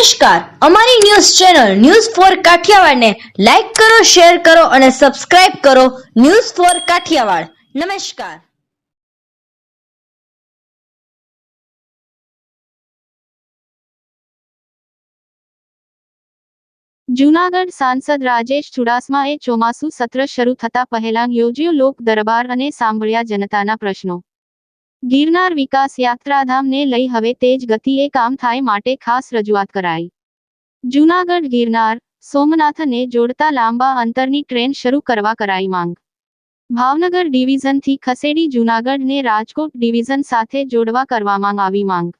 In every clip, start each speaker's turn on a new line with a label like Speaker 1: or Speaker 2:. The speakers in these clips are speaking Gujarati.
Speaker 1: નમસ્કાર. અમારી ન્યૂઝ ચેનલ ન્યૂઝ ફોર કાઠિયાવાડને લાઈક કરો, શેર કરો અને સબસ્ક્રાઇબ કરો ન્યૂઝ ફોર કાઠિયાવાડ. નમસ્કાર.
Speaker 2: જૂનાગઢ સાંસદ રાજેશ ચુડાસમાએ ચોમાસુ સત્ર શરૂ થતા પહેલા યોજ્યો લોક દરબાર અને સાંભળ્યા જનતાના પ્રશ્નો. ગિરનાર વિકાસ યાત્રાધામને લઈ હવે તેજ ગતિએ કામ થાય માટે ખાસ રજૂઆત કરાઈ. જૂનાગઢ ગિરનાર, સોમનાથને જોડતા લાંબા અંતરની ટ્રેન શરૂ કરવા કરાઈ માંગ. ભાવનગર ડિવિઝનથી ખસેડી જૂનાગઢને રાજકોટ ડિવિઝન સાથે જોડવા કરવામાં આવી માંગ.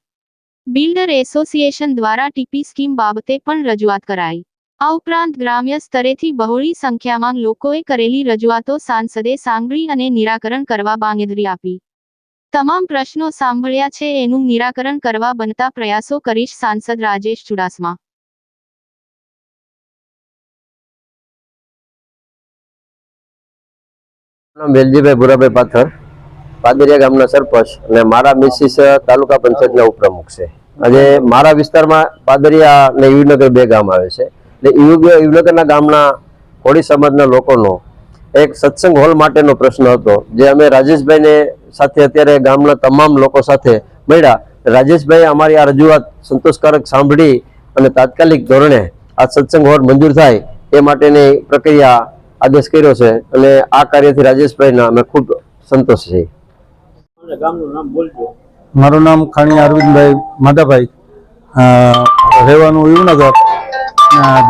Speaker 2: બિલ્ડર એસોસિએશન દ્વારા ટીપી સ્કીમ બાબતે પણ રજૂઆત કરાઈ. આ ઉપરાંત ગ્રામ્ય સ્તરેથી બહોળી સંખ્યામાં લોકોએ કરેલી રજૂઆતો સાંસદે સાંભળી અને નિરાકરણ કરવા બાંગેધરી આપી. તમામ પ્રશ્નો સાંભળ્યા છે એનું નિરાકરણ કરવા બનતા પ્રયાસો કરીશ સાંસદ રાજેશ ચુડાસમા.
Speaker 3: વેલજીભાઈ ભુરાભાઈ પાથર, પાદરિયા ગામના સરપંચ અને મારા મિસિસ તાલુકા પંચાયતના ઉપપ્રમુખ છે. આજે મારા વિસ્તારમાં પાદરિયા અને યુવનગર બે ગામ આવે છે. એટલે યુવનગરના ગામના કોળી સમાજના લોકોનો એક સત્સંગ હોલ માટેનો પ્રશ્ન હતો, જે અમે રાજેશભાઈને સાથે અત્યારે ગામના તમામ લોકો સાથે મળ્યા. રાજેશભાઈ અમારી આ રજૂઆત સંતોષકારક સાંભળી અને તાત્કાલિક ધોરણે આ સત્સંગ હોલ મંજૂર થાય એ માટેની પ્રક્રિયા આદેશ કર્યો છે અને આ કાર્યથી રાજેશભાઈના અમે ખૂબ સંતોષ છીએ.
Speaker 4: મારું નામ ખાણી અરવિંદભાઈ માધાભાઈ. રહેવાનું યુવનગર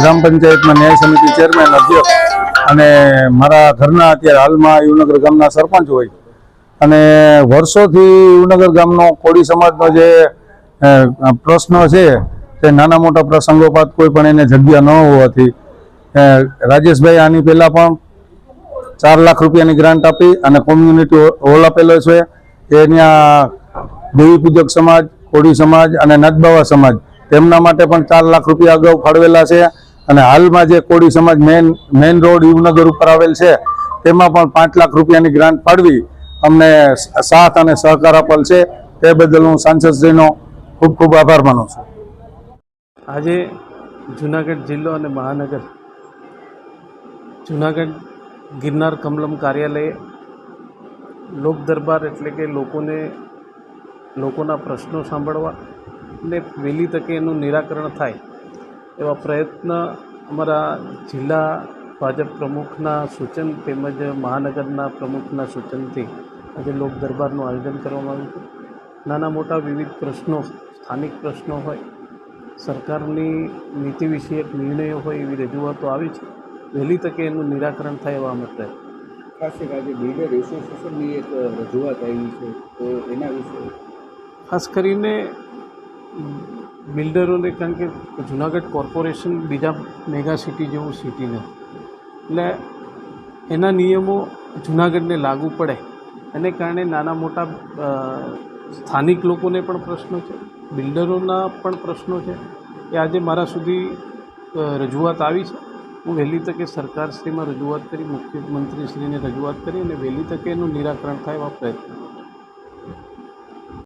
Speaker 4: ગ્રામ પંચાયતમાં ન્યાય સમિતિ ચેરમેન અધ્યક્ષ અને મારા ઘરના અત્યારે હાલમાં યુવનગર ગામના સરપંચ હોય. અને વર્ષોથી ઉનગર ગામનો કોળી સમાજનો જે પ્રશ્ન છે તે નાના મોટા પ્રસંગોપાત કોઈ પણ એને જગ્યા ન હોવાથી રાજેશભાઈ આની પહેલાં પણ ચાર લાખ રૂપિયાની ગ્રાન્ટ આપી અને કોમ્યુનિટી હોલ આપેલો છે. એ ત્યાં દેવી પૂજક સમાજ, કોળી સમાજ અને નદબાવા સમાજ, તેમના માટે પણ ચાર લાખ રૂપિયા અગાઉ ફાળવેલા છે. અને હાલમાં જે કોળી સમાજ મેન મેન રોડ યુવનગર ઉપર આવેલ છે, તેમાં પણ પાંચ લાખ રૂપિયાની ગ્રાન્ટ ફાળવી અમને સાથ અને સહકાર આપેલ છે. તે બદલ હું સાંસદશ્રીનો ખૂબ ખૂબ આભાર માનું છું.
Speaker 5: આજે જુનાગઢ જિલ્લો અને મહાનગર, જુનાગઢ ગિરનાર કમલમ કાર્યાલયે લોક દરબાર એટલે કે લોકોને, લોકોના પ્રશ્નો સાંભળવા અને વહેલી તકે એનું નિરાકરણ થાય એવા પ્રયત્ન અમારા જિલ્લા ભાજપ પ્રમુખના સૂચન તેમજ મહાનગરના પ્રમુખના સૂચનથી આજે લોક દરબારનું આયોજન કરવામાં આવ્યું હતું. નાના મોટા વિવિધ પ્રશ્નો સ્થાનિક પ્રશ્નો હોય સરકારની નીતિ વિષયક નિર્ણયો હોય એવી રજૂઆતો આવી છે. વહેલી તકે એનું નિરાકરણ થાય એવા અમે પ્રયત્ન
Speaker 6: ખાસ એક આજે બિલ્ડર એસોસિએશનની એક રજૂઆત આવી છે તો એના વિશે?
Speaker 5: ખાસ કરીને બિલ્ડરોને કારણ કે જુનાગઢ કોર્પોરેશન બીજા મેગા સિટી જેવું સિટી નથી એટલે એના નિયમો જૂનાગઢને લાગુ પડે. એને કારણે નાના મોટા સ્થાનિક લોકોને પણ પ્રશ્નો છે, બિલ્ડરોના પણ પ્રશ્નો છે. એ આજે મારા સુધી રજૂઆત આવી છે. હું વહેલી તકે સરકારશ્રીમાં રજૂઆત કરી, મુખ્યમંત્રીશ્રીને રજૂઆત કરી અને વહેલી તકે એનું નિરાકરણ થાય એવા પ્રયત્ન